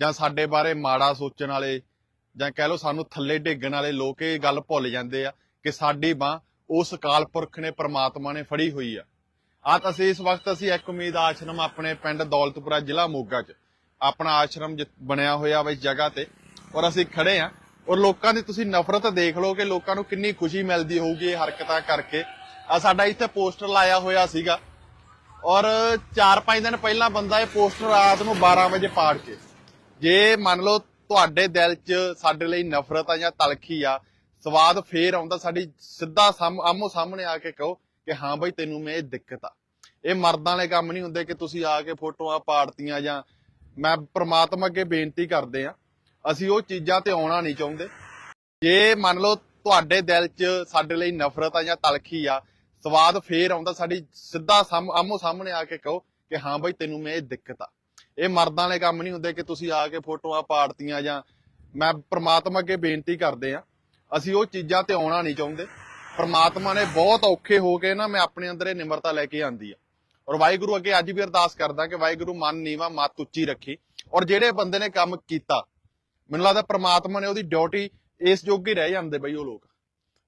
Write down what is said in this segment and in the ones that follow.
ਜਾਂ ਸਾਡੇ ਬਾਰੇ ਮਾੜਾ ਸੋਚਣ ਵਾਲੇ ਜਾਂ ਕਹਿ ਲਓ ਸਾਨੂੰ ਥੱਲੇ ਡੇਗਣ ਵਾਲੇ ਲੋਕ ਇਹ ਗੱਲ ਭੁੱਲ ਜਾਂਦੇ ਆ ਕਿ ਸਾਡੀ ਬਾਹ ਉਸ ਕਾਲ ਪੁਰਖ ਨੇ, ਪ੍ਰਮਾਤਮਾ ਨੇ ਫੜੀ ਹੋਈ ਆ। ਆ ਅਸੀਂ ਇਸ ਵਕਤ ਅਸੀਂ ਇੱਕ ਉਮੀਦ ਆਸ਼ਰਮ ਆਪਣੇ ਪਿੰਡ ਦੌਲਤਪੁਰਾ ਜ਼ਿਲ੍ਹਾ ਮੋਗਾ 'ਚ ਆਪਣਾ ਆਸ਼ਰਮ ਬਣਿਆ ਹੋਇਆ ਵਾ ਇਸ ਜਗ੍ਹਾ ਤੇ ਔਰ ਅਸੀਂ ਖੜੇ ਆ ਔਰ ਲੋਕਾਂ ਦੀ ਤੁਸੀਂ ਨਫ਼ਰਤ ਦੇਖ ਲਓ ਕਿ ਲੋਕਾਂ ਨੂੰ ਕਿੰਨੀ ਖੁਸ਼ੀ ਮਿਲਦੀ ਹੋਊਗੀ ਇਹ ਹਰਕਤਾਂ ਕਰਕੇ। ਆ ਸਾਡਾ ਇੱਥੇ ਪੋਸਟਰ ਲਾਇਆ ਹੋਇਆ ਸੀਗਾ ਔਰ 4-5 ਦਿਨ ਪਹਿਲਾਂ ਬੰਦਾ ਇਹ ਪੋਸਟਰ ਰਾਤ ਨੂੰ 12 ਵਜੇ ਪਾੜ ਕੇ ਜੇ ਮੰਨ ਲਓ ਤੁਹਾਡੇ ਦਿਲ 'ਚ ਸਾਡੇ ਲਈ ਨਫ਼ਰਤ ਆ ਜਾਂ ਤਲਖੀ ਆ, ਸਵਾਦ ਫੇਰ ਆਉਂਦਾ, ਸਾਡੀ ਸਿੱਧਾ ਸਾਹਮ- ਆਮੋ ਸਾਹਮਣੇ ਆ ਕੇ ਕਹੋ ਕਿ ਹਾਂ ਬਈ ਤੈਨੂੰ ਮੈਂ ਇਹ ਦਿੱਕਤ ਆ। ਇਹ ਮਰਦਾਂ ਵਾਲੇ ਕੰਮ ਨਹੀਂ ਹੁੰਦੇ ਕਿ ਤੁਸੀਂ ਆ ਕੇ ਫੋਟੋਆਂ ਪਾੜਤੀਆਂ ਜਾਂ ਮੈਂ ਪ੍ਰਮਾਤਮਾ ਅੱਗੇ ਬੇਨਤੀ ਕਰਦੇ ਆ, ਅਸੀਂ ਉਹ ਚੀਜ਼ਾਂ ਤੇ ਆਉਣਾ ਨਹੀਂ ਚਾਹੁੰਦੇ। ਜੇ ਮੰਨ ਲਓ ਤੁਹਾਡੇ ਦਿਲ 'ਚ ਸਾਡੇ ਲਈ ਨਫ਼ਰਤ ਆ ਜਾਂ ਤਲਖੀ ਆ, ਸਵਾਦ ਫੇਰ ਆਉਂਦਾ, ਸਾਡੀ ਸਿੱਧਾ ਸਾਹਮ- ਆਮੋ ਸਾਹਮਣੇ ਆ ਕੇ ਕਹੋ ਕਿ ਹਾਂ ਬਈ ਤੈਨੂੰ ਮੈਂ ਇਹ ਦਿੱਕਤ ਆ। ਇਹ ਮਰਦਾਂ ਵਾਲੇ ਕੰਮ ਨਹੀਂ ਹੁੰਦੇ ਕਿ ਤੁਸੀਂ ਆ ਕੇ ਫੋਟੋਆਂ ਪਾੜਤੀਆਂ ਜਾਂ ਮੈਂ ਪ੍ਰਮਾਤਮਾ ਅੱਗੇ ਬੇਨਤੀ ਕਰਦੇ ਆ ਅਸੀਂ ਉਹ ਚੀਜ਼ਾਂ ਤੇ ਆਉਣਾ ਨਹੀਂ ਚਾਹੁੰਦੇ। ਪ੍ਰਮਾਤਮਾ ਨੇ ਬਹੁਤ ਔਖੇ ਹੋ ਕੇ ਨਾ ਮੈਂ ਆਪਣੇ ਅੰਦਰ ਇਹ ਨਿਮਰਤਾ ਲੈ ਕੇ ਆਂਦੀ ਆ। ਔਰ ਵਾਹਿਗੁਰੂ ਅੱਗੇ ਅੱਜ ਵੀ ਅਰਦਾਸ ਕਰਦਾ ਕਿ ਵਾਹਿਗੁਰੂ ਮਨ ਨੀਵਾ, ਮੱਤ ਉੱਚੀ ਰੱਖੀ। ਔਰ ਜਿਹੜੇ ਬੰਦੇ ਨੇ ਕੰਮ ਕੀਤਾ, ਮੈਨੂੰ ਲੱਗਦਾ ਪ੍ਰਮਾਤਮਾ ਨੇ ਉਹਦੀ ਡਿਊਟੀ ਇਸ ਜੋਗੀ ਰਹਿ ਜਾਂਦੇ ਬਈ ਉਹ ਲੋਕ।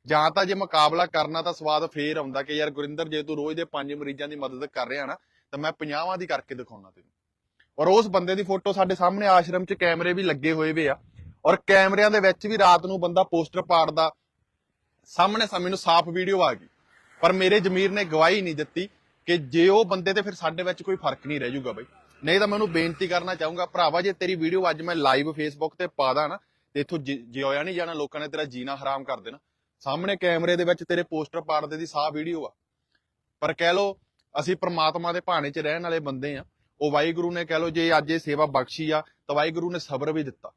ਜਾਂ ਤਾਂ ਜੇ ਮੁਕਾਬਲਾ ਕਰਨਾ ਤਾਂ ਸਵਾਦ ਫੇਰ ਆਉਂਦਾ ਕਿ ਯਾਰ ਗੁਰਿੰਦਰ, ਜੇ ਤੂੰ ਰੋਜ਼ ਦੇ ਪੰਜ ਮਰੀਜ਼ਾਂ ਦੀ ਮਦਦ ਕਰ ਰਿਹਾ ਨਾ, ਤਾਂ ਮੈਂ 50ਵਾਂ ਦੀ ਕਰਕੇ ਦਿਖਾਉਣਾ ਤੈਨੂੰ। ਔਰ ਉਸ ਬੰਦੇ ਦੀ ਫੋਟੋ ਸਾਡੇ ਸਾਹਮਣੇ ਆਸ਼ਰਮ 'ਚ ਕੈਮਰੇ ਵੀ ਲੱਗੇ ਹੋਏ ਵੇ ਆ। ਔਰ ਕੈਮਰਿਆਂ ਦੇ ਵਿੱਚ ਵੀ ਰਾਤ ਨੂੰ ਬੰਦਾ ਪੋਸਟਰ ਪਾੜਦਾ। ਸਾਹਮਣੇ ਸਾਹਮਣੇ ਨੂੰ ਸਾਫ਼ ਵੀਡੀਓ ਆ ਗਈ। ਪਰ ਮੇਰੇ ਜ਼ਮੀਰ ਨੇ ਗਵਾਹੀ ਨਹੀਂ ਦਿੱਤੀ ਕਿ ਜੇ ਉਹ ਬੰਦੇ ਤੇ ਫਿਰ ਸਾਡੇ ਵਿੱਚ ਕੋਈ ਫ਼ਰਕ ਨਹੀਂ ਰਹਿ ਜਾਊਗਾ ਬਈ। ਨਹੀਂ ਤਾਂ ਮੈਂ ਉਹਨੂੰ ਬੇਨਤੀ ਕਰਨਾ ਚਾਹੂੰਗਾ, ਭਰਾਵਾ, ਜੇ ਤੇਰੀ ਵੀਡੀਓ ਅੱਜ ਮੈਂ ਲਾਈਵ ਫੇਸਬੁੱਕ ਤੇ ਪਾ ਦਾਂ ਨਾ, ਤੇ ਇਥੋਂ ਜਿਉਇਆ ਨਹੀਂ ਜਾਣਾ, ਲੋਕਾਂ ਨੇ ਤੇਰਾ ਜੀਣਾ ਹਰਾਮ ਕਰ ਦੇਣਾ। ਸਾਹਮਣੇ ਕੈਮਰੇ ਦੇ ਵਿੱਚ ਤੇਰੇ ਪੋਸਟਰ ਪਾੜਦੇ ਦੀ ਸਾਹ ਵੀਡੀਓ ਆ। ਪਰ ਕਹਿ ਲੋ ਅਸੀਂ ਪ੍ਰਮਾਤਮਾ ਦੇ ਭਾਣੇ 'ਚ ਰਹਿਣ ਵਾਲੇ ਬੰਦੇ ਆ। ਉਹ ਵਾਹਿਗੁਰੂ ਨੇ ਕਹਿ ਲੋ ਜੇ ਅੱਜ ਇਹ ਸੇਵਾ ਬਖਸ਼ੀ ਆ, ਤਾਂ ਵਾਹਿਗੁਰੂ ਨੇ ਸਬਰ ਵੀ ਦਿੱਤਾ।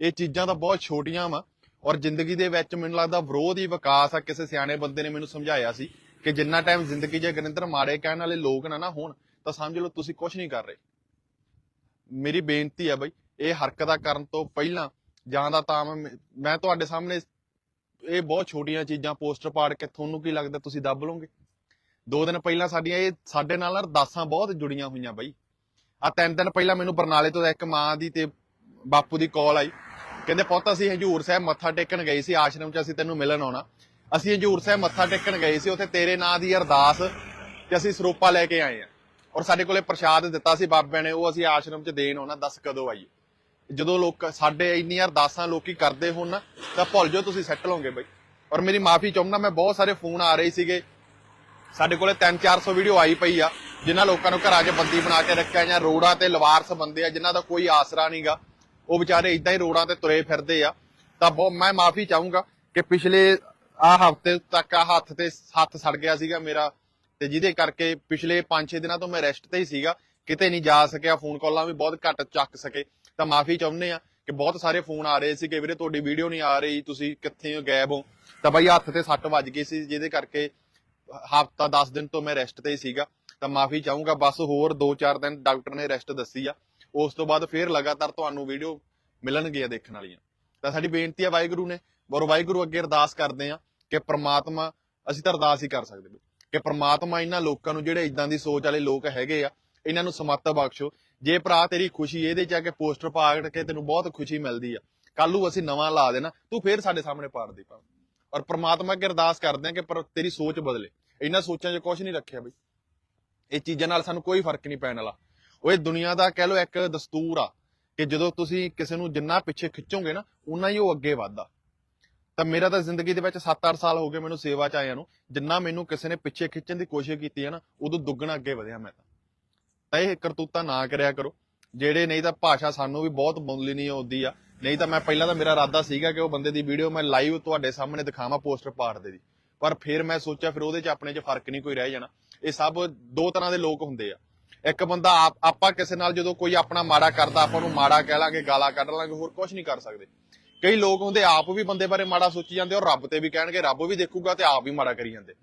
ਇਹ ਚੀਜ਼ਾਂ ਤਾਂ ਬਹੁਤ ਛੋਟੀਆਂ ਵਾ ਔਰ ਜ਼ਿੰਦਗੀ ਦੇ ਵਿੱਚ ਮੈਨੂੰ ਲੱਗਦਾ ਵਿਰੋਧ ਹੀ ਵਿਕਾਸ ਆ। ਕਿਸੇ ਸਿਆਣੇ ਬੰਦੇ ਨੇ ਮੈਨੂੰ ਸਮਝਾਇਆ ਸੀ ਕਿ ਜਿੰਨਾ ਟਾਈਮ ਜ਼ਿੰਦਗੀ 'ਚ ਗਰਿੰਦਰ ਮਾੜੇ ਕਹਿਣ ਵਾਲੇ ਲੋਕ ਨਾ ਨਾ ਹੋਣ, ਤਾਂ ਸਮਝ ਲਓ ਤੁਸੀਂ ਕੁਝ ਨਹੀਂ ਕਰ ਰਹੇ। ਮੇਰੀ ਬੇਨਤੀ ਆ ਬਈ, ਇਹ ਹਰਕਤਾਂ ਕਰਨ ਤੋਂ ਪਹਿਲਾਂ ਜਾਂ ਦਾ ਤਾਂ ਮੈਂ ਮੈਂ ਤੁਹਾਡੇ ਸਾਹਮਣੇ ਇਹ ਬਹੁਤ ਛੋਟੀਆਂ ਚੀਜ਼ਾਂ ਪੋਸਟਰ ਪਾੜ ਕੇ ਤੁਹਾਨੂੰ ਕੀ ਲੱਗਦਾ ਤੁਸੀਂ ਦੱਬ ਲਓਗੇ? ਦੋ ਦਿਨ ਪਹਿਲਾਂ ਸਾਡੀਆਂ ਇਹ ਸਾਡੇ ਨਾਲ ਅਰਦਾਸਾਂ ਬਹੁਤ ਜੁੜੀਆਂ ਹੋਈਆਂ ਬਈ। ਆ ਤਿੰਨ ਦਿਨ ਪਹਿਲਾਂ ਮੈਨੂੰ ਬਰਨਾਲੇ ਤੋਂ ਇੱਕ ਮਾਂ ਦੀ ਤੇ ਬਾਪੂ ਦੀ ਕਾਲ ਆਈ। ਕਹਿੰਦੇ, ਪੁੱਤ, ਅਸੀਂ ਹਜੂਰ ਸਾਹਿਬ ਮੱਥਾ ਟੇਕਣ ਗਏ ਸੀ, ਆਸ਼ਰਮ 'ਚ ਅਸੀਂ ਤੈਨੂੰ ਮਿਲਣ ਆਉਣਾ। ਅਸੀਂ ਹਜੂਰ ਸਾਹਿਬ ਮੱਥਾ ਟੇਕਣ ਗਏ ਸੀ, ਉੱਥੇ ਤੇਰੇ ਨਾਂ ਦੀ ਅਰਦਾਸ ਤੇ ਅਸੀਂ ਸਰੂਪਾ ਲੈ ਕੇ ਆਏ ਆ। ਔਰ ਸਾਡੇ ਕੋਲੇ ਪ੍ਰਸ਼ਾਦ ਦਿੱਤਾ ਸੀ ਬਾਬਿਆਂ ਨੇ, ਉਹ ਅਸੀਂ ਆਸ਼ਰਮ 'ਚ ਦੇਣ ਆਉਣਾ, ਦੱਸ ਕਦੋਂ ਆਈਏ? ਜਦੋਂ ਲੋਕ, ਸਾਡੇ ਇੰਨੀਆਂ ਅਰਦਾਸਾਂ ਲੋਕੀ ਕਰਦੇ ਹੋਣ ਨਾ, ਤਾਂ ਭੁੱਲ ਜਾਓ, ਤੁਸੀਂ ਸੈੱਟ ਲਓਗੇ ਬਈ। ਔਰ ਮੇਰੀ ਮਾਫੀ ਚਾਹੁੰਦਾ, ਮੈਂ ਬਹੁਤ ਸਾਰੇ ਫੋਨ ਆ ਰਹੇ ਸੀਗੇ। ਸਾਡੇ ਕੋਲੇ 3-400 ਵੀਡੀਓ ਆਈ ਪਈ ਆ। ਜਿਨ੍ਹਾਂ ਲੋਕਾਂ ਨੂੰ ਘਰਾਂ 'ਚ ਬੰਦੀ ਬਣਾ ਕੇ ਰੱਖਿਆ ਜਾਂ ਰੋਡਾਂ ਤੇ ਲਵਾਰਸ ਬੰਦੇ ਆ, ਜਿਨ੍ਹਾਂ ਦਾ ਕੋਈ ਆਸਰਾ ਨਹੀਂਗਾ ਉਹ ਵਿਚਾਰੇ ਇਦਾਂ ਹੀ ਰੋਡਾਂ ਤੇ ਤੁਰੇ ਫਿਰਦੇ ਆ। ਤਾਂ ਮੈਂ ਮਾਫੀ ਚਾਹੂੰਗਾ ਕਿ ਪਿਛਲੇ ਆ ਹਫ਼ਤੇ ਤੱਕ ਆ ਹੱਥ ਤੇ ਹੱਥ ਸੜ ਗਿਆ ਸੀਗਾ ਮੇਰਾ। ਤੇ ਜਿਹਦੇ ਕਰਕੇ ਪਿਛਲੇ 5-6 ਦਿਨਾਂ ਤੋਂ ਮੈਂ ਰੈਸਟ ਤੇ ਹੀ ਸੀਗਾ। ਕਿਤੇ ਨਹੀਂ ਜਾ ਸਕਿਆ ਫੋਨ ਕਾਲਾਂ ਵੀ ਬਹੁਤ ਘੱਟ ਚੱਕ ਸਕੇ। ਤਾਂ ਮਾਫੀ ਚਾਹੁੰਦੇ ਆ ਕਿ ਬਹੁਤ ਸਾਰੇ ਫੋਨ ਆ ਰਹੇ ਸੀ ਕਿ ਵੀਰੇ, ਤੁਹਾਡੀ ਵੀਡੀਓ ਨਹੀਂ ਆ ਰਹੀ, ਤੁਸੀਂ ਕਿੱਥੇ ਹੋ, ਗਾਇਬ ਹੋ? ਤਾਂ ਬਾਈ ਹੱਥ ਤੇ ਸੱਟ ਵੱਜ ਗਈ ਸੀ, ਜਿਹਦੇ ਕਰਕੇ ਹਫਤਾ 10 ਦਿਨ ਤੋਂ ਮੈਂ ਰੈਸਟ ਤੇ ਹੀ ਸੀਗਾ, ਤਾਂ ਮਾਫੀ ਚਾਹੂੰਗਾ, ਬਸ ਹੋਰ 2-4 ਦਿਨ ਡਾਕਟਰ ਨੇ ਰੈਸਟ ਦੱਸੀ ਆ। ਉਸ ਤੋਂ ਬਾਅਦ ਫੇਰ ਲਗਾਤਾਰ ਤੁਹਾਨੂੰ ਵੀਡੀਓ ਮਿਲਣਗੀਆਂ ਦੇਖਣ ਵਾਲੀਆਂ। ਤਾਂ ਸਾਡੀ ਬੇਨਤੀ ਹੈ ਵਾਹਿਗੁਰੂ ਨੇ, ਔਰ ਵਾਹਿਗੁਰੂ ਅੱਗੇ ਅਰਦਾਸ ਕਰਦੇ ਆ ਕਿ ਪ੍ਰਮਾਤਮਾ, ਅਸੀਂ ਤਾਂ ਅਰਦਾਸ ਹੀ ਕਰ ਸਕਦੇ ਕਿ ਪ੍ਰਮਾਤਮਾ ਇਹਨਾਂ ਲੋਕਾਂ ਨੂੰ, ਜਿਹੜੇ ਇਦਾਂ ਦੀ ਸੋਚ ਵਾਲੇ ਲੋਕ ਹੈਗੇ ਆ, ਇਹਨਾਂ ਨੂੰ ਸਮੱਤ ਬਖਸ਼ੋ। ਜੇ ਭਰਾ ਤੇਰੀ ਖੁਸ਼ੀ ਇਹਦੇ ਚ ਆ ਕੇ ਪੋਸਟਰ ਪਾ ਕੇ ਤੈਨੂੰ ਬਹੁਤ ਖੁਸ਼ੀ ਮਿਲਦੀ ਆ ਕੱਲ ਨੂੰ ਅਸੀਂ ਨਵਾਂ ਲਾ ਦੇਣਾ, ਤੂੰ ਫੇਰ ਸਾਡੇ ਸਾਹਮਣੇ ਪਾੜ ਦੇ ਪਾ ਔਰ ਪ੍ਰਮਾਤਮਾ ਅੱਗੇ ਅਰਦਾਸ ਕਰਦੇ ਆ ਕਿ ਪਰ ਤੇਰੀ ਸੋਚ ਬਦਲੇ। ਇਹਨਾਂ ਸੋਚਾਂ 'ਚ ਕੁਝ ਨਹੀਂ ਰੱਖਿਆ ਬਈ। ਇਹ ਚੀਜ਼ਾਂ ਨਾਲ ਸਾਨੂੰ ਕੋਈ ਫ਼ਰਕ ਨਹੀਂ ਪੈਣ ਵਾਲਾ। ਉਹ ਇਹ ਦੁਨੀਆ ਦਾ ਕਹਿ ਲਓ ਇੱਕ ਦਸਤੂਰ ਆ ਕਿ ਜਦੋਂ ਤੁਸੀਂ ਕਿਸੇ ਨੂੰ ਜਿੰਨਾ ਪਿੱਛੇ ਖਿੱਚੋਗੇ ਨਾ, ਉਨਾ ਹੀ ਉਹ ਅੱਗੇ ਵੱਧਦਾ। ਤਾਂ ਮੇਰਾ ਤਾਂ ਜ਼ਿੰਦਗੀ ਦੇ ਵਿੱਚ 7-8 ਸਾਲ ਹੋ ਗਏ ਮੈਨੂੰ ਸੇਵਾ 'ਚ ਆਇਆ ਨੂੰ। ਜਿੰਨਾ ਮੈਨੂੰ ਕਿਸੇ ਨੇ ਪਿੱਛੇ ਖਿੱਚਣ ਦੀ ਕੋਸ਼ਿਸ਼ ਕੀਤੀ ਹੈ ਨਾ, ਉਦੋਂ ਦੁੱਗਣਾ ਅੱਗੇ ਵਧਿਆ ਮੈਂ ਤਾਂ। ਤਾਂ ਇਹ ਕਰਤੂਤਾ ਨਾ ਕਰਿਆ ਕਰੋ। ਜਿਹੜੇ ਨਹੀਂ ਤਾਂ ਭਾਸ਼ਾ ਸਾਨੂੰ ਵੀ ਬਹੁਤ ਬੋਲਣੀ ਆਉਂਦੀ ਆ। ਨਹੀਂ ਤਾਂ ਮੈਂ ਪਹਿਲਾਂ ਤਾਂ ਮੇਰਾ ਇਰਾਦਾ ਸੀਗਾ ਕਿ ਉਹ ਬੰਦੇ ਦੀ ਵੀਡੀਓ ਮੈਂ ਲਾਈਵ ਤੁਹਾਡੇ ਸਾਹਮਣੇ ਦਿਖਾਵਾਂ ਪੋਸਟਰ ਪਾੜਦੇ ਦੀ ਪਰ ਫਿਰ ਮੈਂ ਸੋਚਿਆ ਫਿਰ ਉਹਦੇ 'ਚ ਆਪਣੇ 'ਚ ਫ਼ਰਕ ਨਹੀਂ ਕੋਈ ਰਹਿ ਜਾਣਾ। ਇਹ ਸਭ ਦੋ ਤਰ੍ਹਾਂ ਦੇ ਲੋਕ ਹੁੰਦੇ ਆ। ਇੱਕ ਬੰਦਾ ਆਪਾਂ ਕਿਸੇ ਨਾਲ ਜਦੋਂ ਕੋਈ ਆਪਣਾ ਮਾੜਾ ਕਰਦਾ, ਆਪਾਂ ਨੂੰ ਮਾੜਾ ਕਹਿ ਲਾਂਗੇ, ਗਾਲਾਂ ਕੱਢ ਲਾਂਗੇ, ਹੋਰ ਕੁਝ ਨਹੀਂ ਕਰ ਸਕਦੇ। ਕਈ ਲੋਕ ਹੁੰਦੇ ਆਪ ਵੀ ਬੰਦੇ ਬਾਰੇ ਮਾੜਾ ਸੋਚੀ ਜਾਂਦੇ ਔਰ ਰੱਬ ਤੇ ਵੀ ਕਹਿਣਗੇ, ਰੱਬ ਵੀ ਦੇਖੂਗਾ ਤੇ ਆਪ ਵੀ ਮਾੜਾ ਕਰੀ ਜਾਂਦੇ।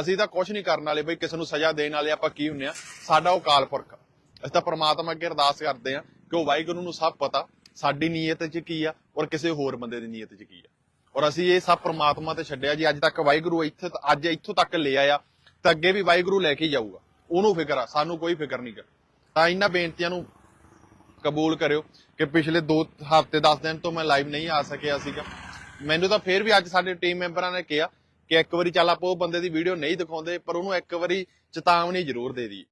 ਅਸੀਂ ਤਾਂ ਕੁਝ ਨਹੀਂ ਕਰਨ ਵਾਲੇ ਬਈ, ਕਿਸੇ ਨੂੰ ਸਜ਼ਾ ਦੇਣ ਵਾਲੇ ਆਪਾਂ ਕੀ ਹੁੰਨੇ ਆ? ਸਾਡਾ ਉਹ ਕਾਲ ਪੁਰਖ ਅਸੀਂ ਤਾਂ ਪ੍ਰਮਾਤਮਾ ਅੱਗੇ ਅਰਦਾਸ ਕਰਦੇ ਆ ਕਿ ਉਹ ਵਾਹਿਗੁਰੂ ਨੂੰ ਸਭ ਪਤਾ ਸਾਡੀ ਨੀਅਤ 'ਚ ਕੀ ਆ ਔਰ ਕਿਸੇ ਹੋਰ ਬੰਦੇ ਦੀ ਨੀਅਤ 'ਚ ਕੀ ਆ? ਔਰ ਅਸੀਂ ਇਹ ਸਭ ਪ੍ਰਮਾਤਮਾ ਤੇ ਛੱਡਿਆ ਜੀ, ਅੱਜ ਤੱਕ ਵਾਹਿਗੁਰੂ ਇੱਥੇ ਅੱਜ ਇੱਥੋਂ ਤੱਕ ਲੈ ਆਇਆ, ਤਾਂ ਅੱਗੇ ਵੀ ਵਾਹਿਗੁਰੂ ਲੈ ਕੇ ਜਾਊਗਾ। ਉਹਨੂੰ ਫਿਕਰ ਆ, ਸਾਨੂੰ ਕੋਈ ਫਿਕਰ ਨਹੀਂਗਾ ਤਾਂ ਇਹਨਾਂ ਬੇਨਤੀਆਂ ਨੂੰ ਕਬੂਲ ਕਰਿਓ ਕਿ ਪਿਛਲੇ 2 ਹਫ਼ਤੇ 10 ਦਿਨ ਤੋਂ ਮੈਂ ਲਾਈਵ ਨਹੀਂ ਆ ਸਕਿਆ ਸੀਗਾ। ਮੈਨੂੰ ਤਾਂ ਫੇਰ ਵੀ ਅੱਜ ਸਾਡੇ ਟੀਮ ਮੈਂਬਰਾਂ ਨੇ ਕਿਹਾ ਕਿ ਇੱਕ ਵਾਰੀ ਚੱਲ ਆਪਾਂ ਉਹ ਬੰਦੇ ਦੀ ਵੀਡੀਓ ਨਹੀਂ ਦਿਖਾਉਂਦੇ, ਪਰ ਉਹਨੂੰ ਇੱਕ ਵਾਰੀ ਚੇਤਾਵਨੀ ਜ਼ਰੂਰ ਦੇ ਦੀ